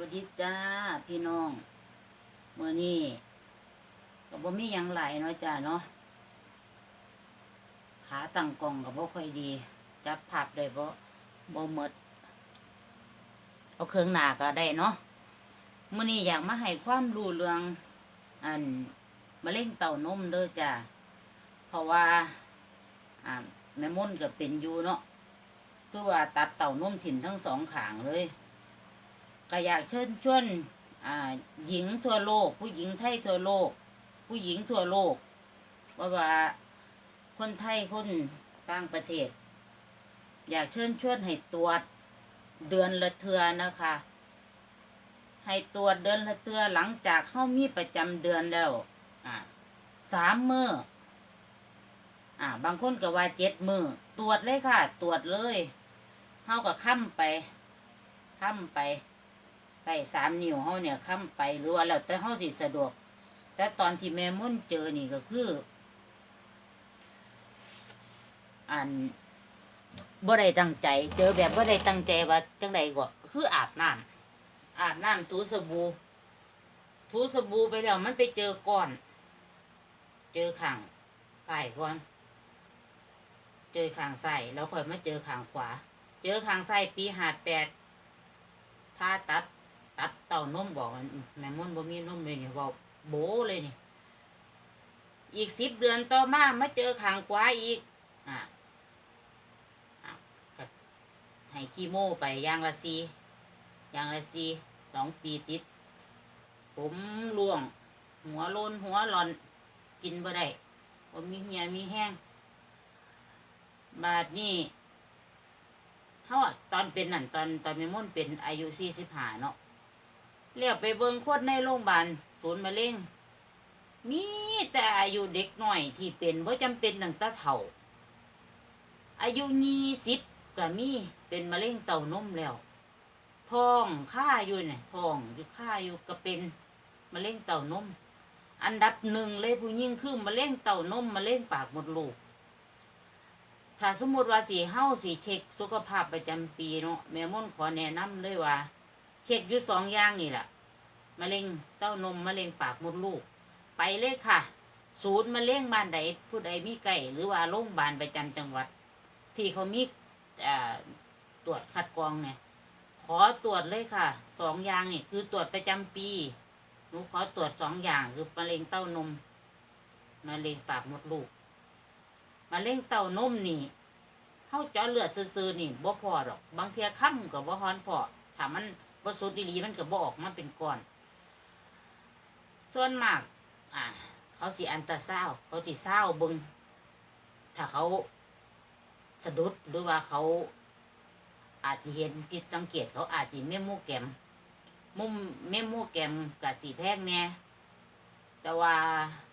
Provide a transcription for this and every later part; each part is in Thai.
วัสดีจ้าพี่น้องเมื่อนี้ก็บ่มียังไหลเนาะจ้าเนาะขาตั้งกล่องก็บ่ค่อยดี จับภาพได้บ่บ่หมดเอาเครื่องหนาก็ได้เนาะเมื่อนี้อยากมาให้ความรู้เรื่องอันมะเร็งเต้านมเด้อจ้าเพราะว่าอ่าแม่ม่นก็เป็นอยู่เนาะคือว่าตัดเต้านมถิ่มทั้งสองขางเลย ก็อยากเชิญชวนหญิงทั่วโลก ผู้หญิงไทยทั่วโลก ผู้หญิงทั่วโลกว่าว่าคนไทยคนต่างประเทศ อยากเชิญชวนให้ตรวจเดือนละเทือนะคะ ให้ตรวจเดือนละเทือหลังจากเข้ามีประจำเดือนแล้วสามมืออ่า บางคนก็ว่าเจ็ดมือตรวจเลยค่ะ ตรวจเลยเข้ากับค้ำไปค้ำไป ส่สามนิ้วเขาเนี่ยค้ำไปหรือว่าแล้วแต่เขาสิสะดวก แต่ตอนที่แม่มุ่นเจอนี่ก็คือ อันบ่ได้ตั้งใจ เจอแบบบ่ได้ตั้งใจว่าจังใดก็คืออาบน้ำอาบน้ำถูสบู่ถูสบู่ไปแล้วมันไปเจอก้อน เจอขังใส่ก่อน เจอขางใส่แล้วค่อยมาเจอขางขวา เจอขางใส่ปีห้าแปดผ่าตัด ตัดเต่านมบอกแม่มุนบ่มีนมเลยนี่บอกโบเลยนี่ อีกสิบเดือนต่อมามาเจอขางขวาอีก อะอะให้คีโมไปยางละซียางละซีสองปีติด ผมร่วง หัวโลนหัวหลอน กินบ่ได้ผมมีเหียมีแห้ง บาดนี้เขาอะตอนเป็นนั่นตอนตอนแม่ม่นเป็นอายุสี่สิบห้าเนาะ เรียกไปเบิ่งคนในโรงพยาบาลศูนย์มะเร็งมีแต่อายุเด็กหน่อยที่เป็นเพราะจำเป็นตั้งแต่เฒ่า อายุยี่สิบก็มีเป็นมะเร็งเต้านมแล้วท้องค่าอยู่เนี่ยท้องอยู่ค่าอยู่ก็เป็นมะเร็งเต้านมอันดับหนึ่งเลยผู้ยิ่งคือมะเร็งเต้านมมะเร็งปากมดลูกถ้าสมมติว่าสีเฮาสีเช็คสุขภาพประจำปีเนาะแม่ม่นขอแนะนำเลยว่า เช็คอยู่สองอย่างนี่แหละมะเร็งเต้านมมะเร็งปากมดลูก ไปเลยค่ะ ศูนย์มะเร็งบ้านใดผู้ใดมีไก่หรือว่าโรงพยาบาลประจำจังหวัด ที่เขามีอ่าตรวจคัดกรองเนี่ย ขอตรวจเลยค่ะสองอย่างนี่คือตรวจประจำปีหนูขอตรวจสองอย่างคือมะเร็งเต้านมมะเร็งปากมดลูกมะเร็งเต้านมนี่เฮาเจาะเลือดซื่อๆนี่บ่พอดอก บางเทียค่ำก็บ่ฮอนพอถ้ามัน บ่สุดดีๆมันก็บ่ออกมาเป็นก้อน ส่วนมาก อ่า เขาสิอันตาซาวด์เขาสิซาวด์เบิงถ้าเขาสะดุดหรือว่าเขา อาจจะเห็นผิดสังเกตเขาอาจสิเม่มโมแกมมุมเม่มโมแกมกับสีแพงแน่แต่ว่า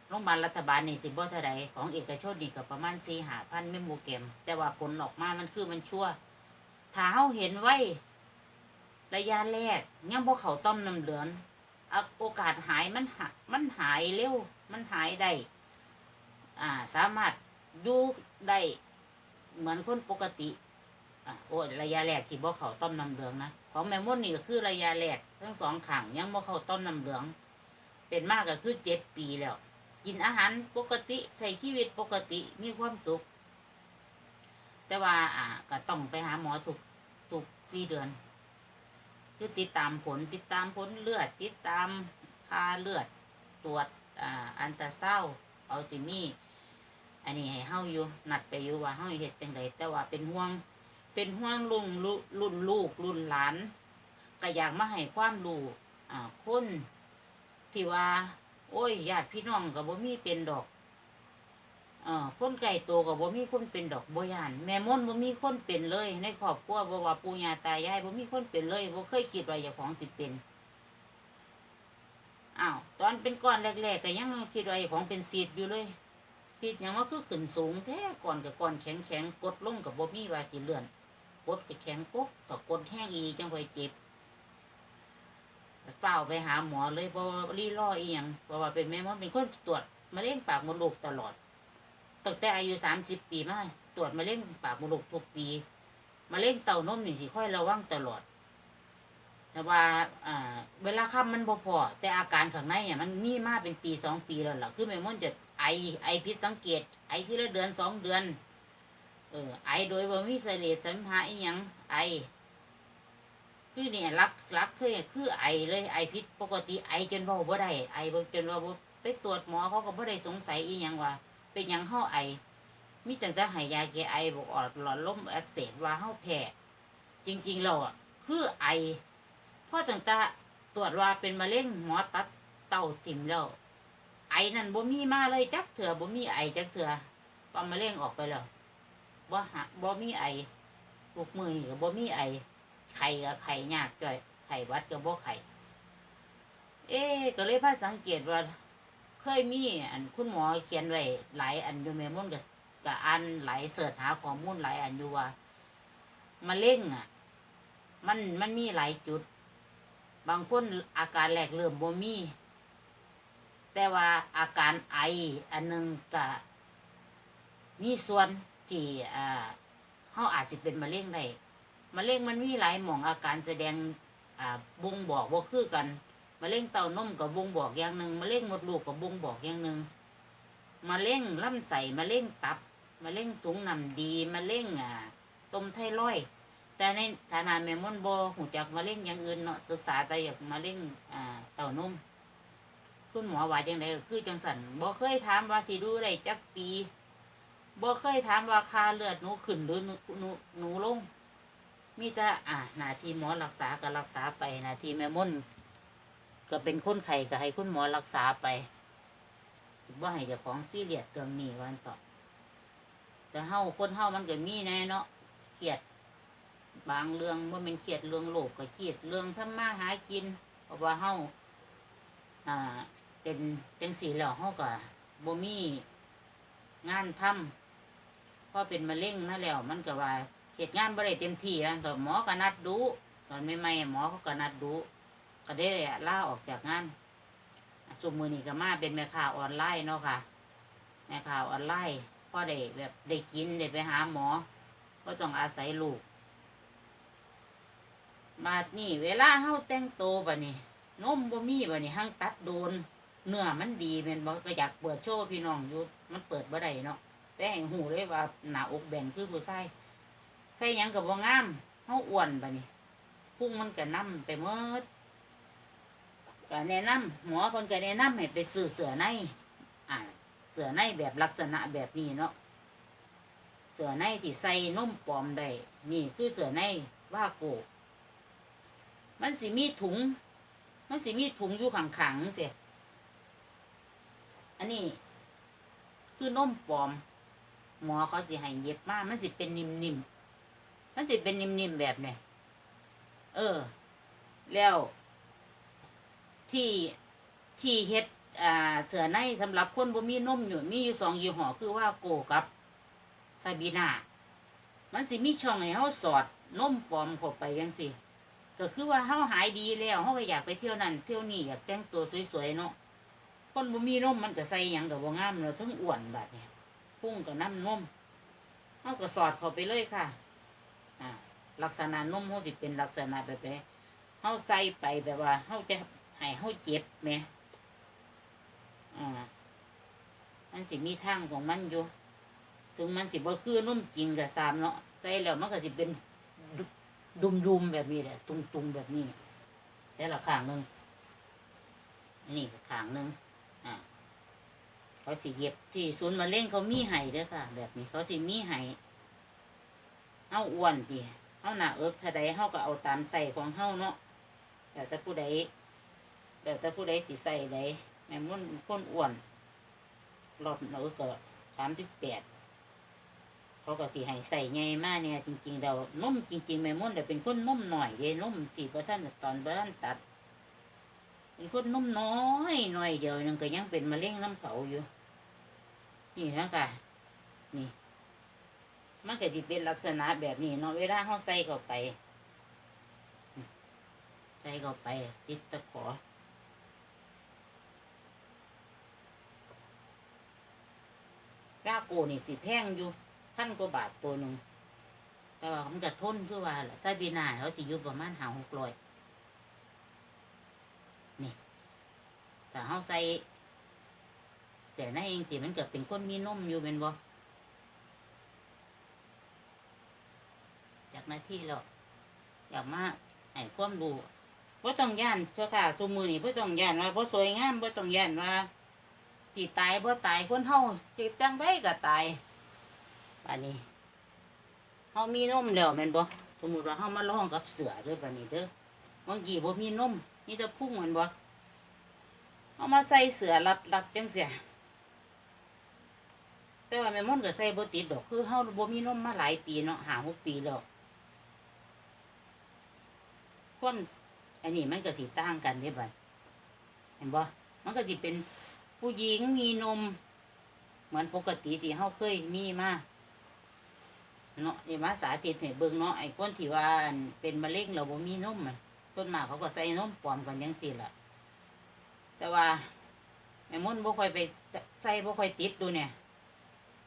โรงพยาบาลรัฐบาลนี่สิบ่เท่าใดของเอกชนนี่ก็ประมาณสี่หาพันเม่มโมแกมแต่ว่าผลออกมามันคือมันชั่วถ้าเฮาเห็นไว้ ระยะแรกยังบ่เขาต้อมน้ำเหลืองโอกาสหายมันหมันหายเร็ว มันหายได้อ่าสามารถอยู่ได้เหมือนคนปกติอะโอ้ระยะแรกที่บ่เขาต้อมน้ำเหลืองนะของแมมมอนนี่ก็คือระยะแรกทั้งสองขังยังบ่เขาต้อมน้ำเหลือง เป็นมากก็คือเจ็ดปีแล้ว กินอาหารปกติใช้ชีวิตปกติมีความสุข แต่ว่าอ่าก็ต้องไปหาหมอทุกทุกสี่เดือน คือติดตามผลติดตามผลเลือด ติดตามค่าเลือดตรวจอ่าอันตราเศร้าเอาจิมี่อันนี้ให้เฮาอยู่นัดไปอยู่ว่าเฮาเฮ็ดจังไดแต่ว่าเป็นห่วง เป็นห่วงรุ่นลูรุ่นลูกรุ่นหลานก็อยากมาให้ความรู้อ่าคนที่ว่า โอ้ยญาติพี่น้องก็บ่มีเป็นดอก เออคนไก่โตวก็บ่มีคนเป็นดอกบ่ยาน แม่มนบ่มีคนเป็นเลย ในครอบครัวบ่ว่าปู่ย่าตายายบ่มีคนเป็นเลยบ่เคยคิดว่าเจ้าของสิเป็นอ้าวตอนเป็นก้อนแรกๆก็ยังคิดว่าเจ้าของเป็นซีดอยู่เลยซีดยังว่าคือขึ้นสูงแท้ก่อนกับก่อนแข็งๆกดลงกับบ่มีว่าสิเลื่อนกดไปแข็งปุ๊บก็กดแห้งอีจังค่อยเจ็บเฝ้าไปหาหมอเลยเพราะว่ารีรออีหยังเพราะว่าเป็นแม่หมอเป็นคนตรวจมะเร็งปากมดลูกตลอด ตั้งแต่อายุสามสิบปีมาตรวจมะเร็งปากมดลูกทุกปีมะเร็งเต้านมนี่สิค่อยระวังตลอดแต่ว่าเวลาค่ำมันบ่พอแต่อาการข้างในเนี่ยมันมีมาเป็นปีสองปีแล้วล่ะคือแม่ม่อนจะไอไอพิษสังเกต ไอที่ละเดือนสองเดือน เออ ไอโดยบ่มีเหตุสัมภาอีหยังไอ คือเนี่ยรักรักคือคือไอเลยไอพิษปกติไอจนเว้าบ่ได้ไอจนว่าบ่ไปตรวจหมอเขาก็บ่ได้สงสัยอีหยังว่า เป็นหยังเฮาไอ มีตั้งแต่ให้ยาแก้ไอบอกออดหลอดลมอักเสบว่าเฮาแพ้จริงๆแล้วอะ คือไอพราะตั้งแต่ตรวจว่าเป็นมะเร็งหมอตัดเต้าติ่มแล้ว ไอนั่นบ่มีมาเลยจักเถื่อบ่มีไอจักเถื่อตอนมะเร็งออกไปแล้วบ่หาบ่มีไอทุกมือนี่ก็บ่มีไอไข่ก็ไข่ยากจ่อยไข่วัดก็บ่ไข่เอ๊ะก็เลยพาสังเกตว่า เคยมีอันคุณหมอเขียนไว้หลายอันอยู่แม่ม่อนกับกับอันหลายเสิร์ชหาข้อมูลหลายอันอยู่ว่ามะเร็งอะ มันมันมีหลายจุด บางคนอาการแรกเริ่มบ่มี แต่ว่าอาการไออันหนึงก็มีส่วนที่อ่าเฮาอาจสิเป็นมะเร็งได้มะเร็งมันมีหลายหม่องอาการแสดงอ่าบ่งบอกว่าคือกัน มะเร็งเต้านมกับบ่งบอกอย่างหนึ่งมะเร็งมดลูกกับบ่งบอกอย่างหนึ่งมะเร็งลำไส้มะเร็งตับมะเร็งถุงน้ำดีมะเร็งอ่าต้มไทรอยแต่ในฐานะแม่มดบ่หูจักมะเร็งอย่างอื่นเนาะศึกษาแต่อย่างมะเร็งอ่าเต้านมคุณหมอว่าจังไดคือจังสันบ่เคยถามว่าสิดูได้จักปีบ่เคยถามว่าค่าเลือดหนูขึ้นหรือหนูหนูหนูลงมีแต่อ่าหน้าที่หมอรักษาก็รักษาไปหน้าที่แม่ม่น ก็เป็นคนไข้ก็ให้คุณหมอรักษาไปว่าให้เจ้าของซีเรียสเรื่องนี้วันต่อแต่เฮาคนเฮามันก็มีแน่เนาะเครียด บางเรื่องว่ามันเครียดเรื่องโลกก็เครียดเรื่องทำมาหากินเพราะว่าเฮาอ่า เป็นจังสีแล้วเฮาก็บ่มีงานทำพอเป็นมะเร็งมาแล้ว มันก็ว่าเหตุงานบ่ได้เต็มที่อะตอนหมอก็นัดดู ตอนใหม่ๆหมอเขาก็นัดดู ก็ได้ล่าออกจากงานสุมือนี้ก็มาเป็นแม่ค้าออนไลน์เนาะค่ะ แม่ค้าออนไลน์พ่อได้แบบได้กินได้ไปหาหมอ ก็ต้องอาศัยลูก มาดนี่เวลาเฮาแต่งโตบัดนี้นมบ่มีบัดนี้หั่งตัดโดน เนื้อมันดีแม่นบ่ก็อยากเปิดโชว์พี่น้องอยู่มันเปิดบ่ได้เนาะแต่ให้หูเลยว่าหน้าอกแบนคือผู้ชายใส่ยังกับว่งามเฮาอ้วนบะนี่พุ่งมันก็นํไปเมิด ก็แนะนำหมอคนก็แนะนำให้ไปซื้อเสือในอ่าเสือในแบบลักษณะแบบนี้เนาะเสือในที่ใส่นุ่มปลอมได้นี่คือเสือในว่าโกมันสิมีถุง มันสิมีถุงอยู่ขังๆเสียอันนี้ คือนุ่มปลอม หมอเขาสิให้เย็บมากมันสิเป็นนิ่มๆมันสิเป็นนิ่มๆแบบเนี่ยเออ แล้ว ที่ที่เฮ็ดอ่าเสือในสำหรับคนบ่มีนมอยู่มีอยู่สองยี่ห้อคือว่าโกกับซาบีนามันสิมีช่องให้เฮาสอดนมปลอมเข้าไปจังซี่ก็คือว่าเฮาหายดีแล้วเฮาก็อยากไปเที่ยวนั่นเที่ยวนี่อยากแต่งตัวสวยๆเนาะคนบ่มีนมมันก็ใส่หยังก็บ่งามเนาะทั้งอ้วนบัดเนี่ยพุ่งก็น้ำนมเขาก็สอดเข้าไปเลยค่ะอ่าลักษณะนมเขาสิเป็นลักษณะแบบเขาใส่ไปแบบว่าเขาจะ ให้เขาเจ็บไหมอ่ามันสิมีทางของมันอยู่ ถึงมันสิบ่คือนุ่มจริงกับสามเนาะใส่แล้วมันก็สิเป็นดุมดุมแบบนี้แหละตุงตุงแบบนี้แต่ละข้างหนึ่งอันนี่ข้างหนึ่งอ่าเขาสิเย็บที่ศูนย์มะเร็งเขามีไห้เด้อค่ะ แบบนี้เขาสิมีไห้เอาอ้วนดิเอาหน้าเอิกถ้าใดเฮาก็เอาตามใส่ของเฮาเนาะแต่ถ้าผู้ใด แต่ถ้าผู้ใดสิใส่ใดแม่มุ่นคนอ้วนรอบหน้าก็สามสิบแปดเขาก็สิให้ใส่ใหญ่มากเนี่ยจริง ๆ เรานุ่มจริงๆแม่มุ่นแต่เป็นคนนุ่มหน่อยเด้นมตีพระท่านตอนพระท่านตัด เป็นคนนุ่มน้อยหน่อยเดียวนึงก็ยังเป็นมะเร็งน้ำเขาอยู่ นี่นะค่ะ นี่มันก็จะเป็นลักษณะแบบนี้เนาะเวลาเขาใส่เข้าไป ใส่เข้าไป ติดตะขอ กาโกนี่สิแพงอยู่พันกว่าบาทตัวหนึ่งแต่ว่ามันจะทนคือว่าล่ะไซบีนาเขาสิอยู่ประมาณหาหกร้อยนี่แต่เฮาใส่เสียในเองสิมันเกิดเป็นก้นมีนมอยู่เป็นบ่จากหน้าที่แล้วอยากมาให้ความรู้บ่ต้องย่านเจ้าค่ะซุมือนี่บ่ต้องย่านว่าบ่สวยงามบ่ต้องย่านว่า สิตายบ่ตายคนเฮาจิจังไดก็ตายป่านนี้เฮามีนมแล้วแม่นบ่สมมุติว่าเฮามาลองกับเสือเด้อป่านนี้เด้อบางทีบ่มีนมมีแต่พุ่งแม่นบ่เอามาใส่เสือรัดๆจังซี่แต่ว่าแม่ม่อนก็ใส่บ่ติดดอกคือเฮาบ่มีนมมาหลายปีเนาะหาหกปีแล้วคนอันนี้มันก็สิต่างกันเด้บัดเห็นบ่มันก็สิเป็น ผู้หญิงมีนม เหมือนปกติที่เฮาเคยมีมาเนาะนี่มาสาธิตให้เบิ่งเนาะไอ้คนที่ว่าเป็นมะเร็งแล้วบ่มีนมอะต้นมากเขาก็ใส่นมปลอมกันจังซี่ล่ะ แต่ว่าแม่มนบ่ค่อยไปใส่บ่ค่อยติดดูเนี่ย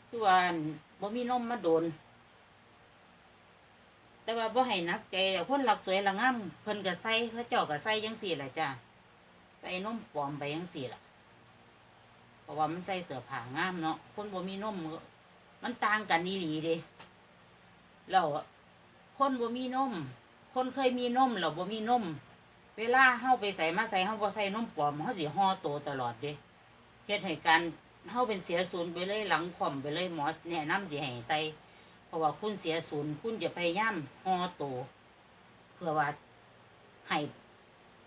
คือว่าบ่มีนมมาโดน แต่ว่าบ่ให้นักใจแต่คนรักสวยละงามเพิ่นก็ใส่เขาเจ้าก็ใส่จังซี่แหละจ้ะใส่นมปลอมไปจังซี่ล่ะ ราะว่ามันใส่เสื้อผ้างามเนาะคนบ่มีนมมันก็มันต่างกันอีหลีเด้แล้วคนบ่มีนม คนเคยมีนมแล้วบ่มีนม เวลาเฮาไปใส่มาใส่เฮาบ่ใส่นมปลอมเฮาสิห่อโตตลอดเด้เฮ็ดให้การเฮาเป็นเสียศูนย์ไปเลยหลังคอมไปเลยหมอแนะนำสิให้ใส่เพราะว่าคุณเสียศูนย์คุณจะพยายามห่อโตเพื่อว่าให้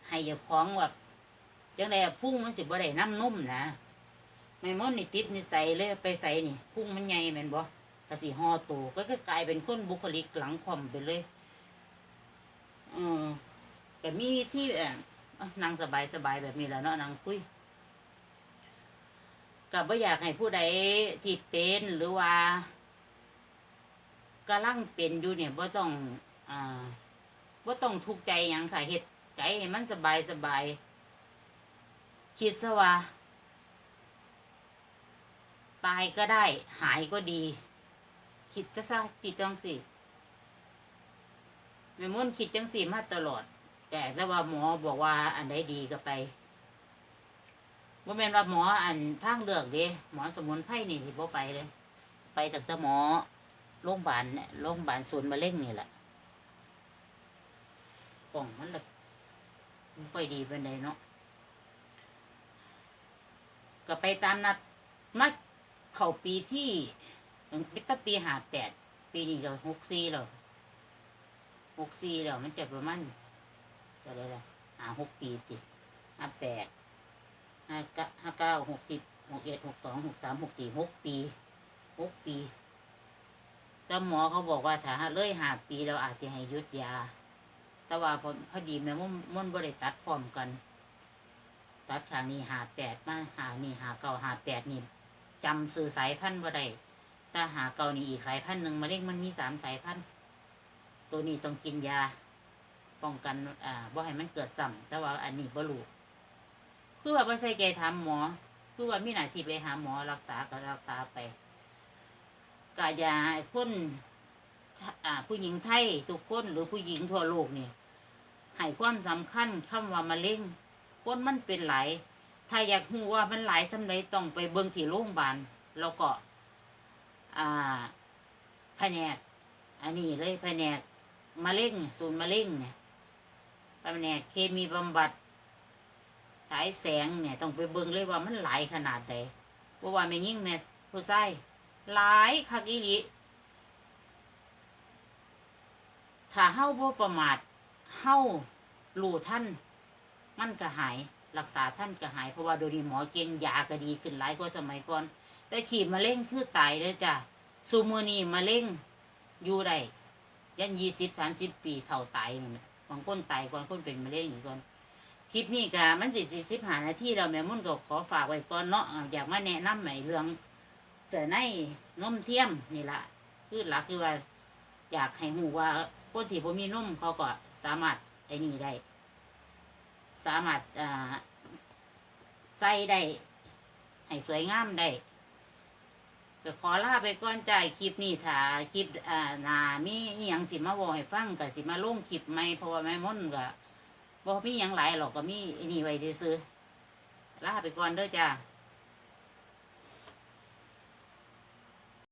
ให้อย่าคล้องว่าจังไดอะพุ่งมันสิบ่ได้น้ำนุ่มนะ ไม่มอนนี่ติดนิสัยเลยไปใส่นี่พุ่งมันใหญ่แม่นบ่ก็สิห่อโตก็กลายเป็นคนบุคลิกหลังคอมไปเลยเออแต่มีวิธีเอ่ออะนั่งสบายสบายแบบนี้แล้วเนาะนั่งคุยกับว่าอยากให้ผู้ใดที่เป็นหรือว่ากำลังเป็นอยู่เนี่ยบ่าต้องอ่าบ่ต้องทุกข์ใจหยังค่ะเฮ็ดใจให้มันสบายสบายคิดซะว่า ตายก็ได้ หายก็ดี คิดจะซะจิตจังสิแม่ม่นคิดจังสิมาตลอด แต่แต่ว่าหมอบอกว่าอันใดดีก็ไปบ่แม่นว่าหมออันทางเลือกเด้หมอสมุนไพรนี่สิบ่ไปเลย ไปแต่แต่หมอโรงพยาบาลเนี่ยโรงพยาบาลศูนย์มะเร็งนี่แหละกล่องมันแบบไปดีเป็นไดเนาะก็ไปตามนัดมา เข้าปีที่ตั้งปีหาแปดปีนี้ก็หกสี่แล้วหกสี่แล้วมันจะประมาณจะได้ละหาหกปีสิห้าแปดห้าเก้าห้าเก้าหกสิบหกเอ็ดหกสองหกสามหกสี่หกปีหกปีแต่หมอเขาบอกว่าถ้าเลยหาปีเราอาจจะให้ยุดยา แต่ว่าพอพอดีแม่มันมันบริตัดพร้อมกัน ตัดขางนี้หาแปดมาหานี่หาเก้าหาแปดนี่ จำสื่อสายพันธุ์บ่ได้ถ้าหาเก้านี่อีกสายพันธุ์หนึ่งมะเร็งมันมีสามสายพันธุ์ตัวนี้ต้องกินยาป้องกันอ่าบ่ให้มันเกิดซ้ำแต่ว่าอันนี้บ่รู้คือว่าบ่ใส่ใจถามหมอ คือว่ามีหน้าที่ไปหาหมอรักษาก็รักษาไปกายาให้คนอ่า ผู้หญิงไทยทุกคนหรือผู้หญิงทั่วโลกนี่ให้ความสำคัญคำว่ามะเร็งคนมันเป็นหลาย ถ้าอยากรู้ว่ามันหลายสำไรต้องไปเบิ่งที่โรงพยาบาลแล้วก็ อ่าแผนก อันนี้เลยแผนกมะเร็งศูนย์มะเร็งเนี่ยแผนกเคมีบำบัดฉายแสงเนี่ยต้องไปเบิ่งเลยว่ามันหลายขนาดใดเพราะว่าแม่ยิ่งแม่ผู้ชายหลายคักอีหลีถ้าเฮาบ่ประมาทเฮารู้ท่าน มันก็หาย รักษาท่านก็หายเพราะว่าโดยวนี้หมอเก่งยาก็ดีขึ้นหลายกว่าสมัยก่อน แต่ขีดมะเร็งคือตายเลยจ้ะซูมือนีมะเร็งอยู่ได้ยันยี่สิบสามสิบปีเท่าตายนั่นบางคนตายก่อนคนเป็นมะเร็งอยู่ก่อนคลิปนี้ก็มันสิสี่สิบหานาทีเราแม่มุ่นก็ขอฝากไว้ก่อนเนาะอยากมาแนะนำใหม่เรื่องเจอในนมเทียมนี่ละคือหลักคือว่า อยากให้หูว่าคนที่ผมมีนมเขาก็สามารถไอ้นี่ได้ สามารถอ่าใส่ได้ให้สวยงามได้ก็ขอลาไปก่อนจ่ายคลิปนี้ถ้าคลิปอ่าหนามีอหยังสิมาบอกให้ฟังกับสิมาลงคลิปไหมเพราะว่าแม่ม่นก็บ่มีหยังหลายหรอกก็มีนี่ไว้ซื้อลาไปก่อนเด้อจ้า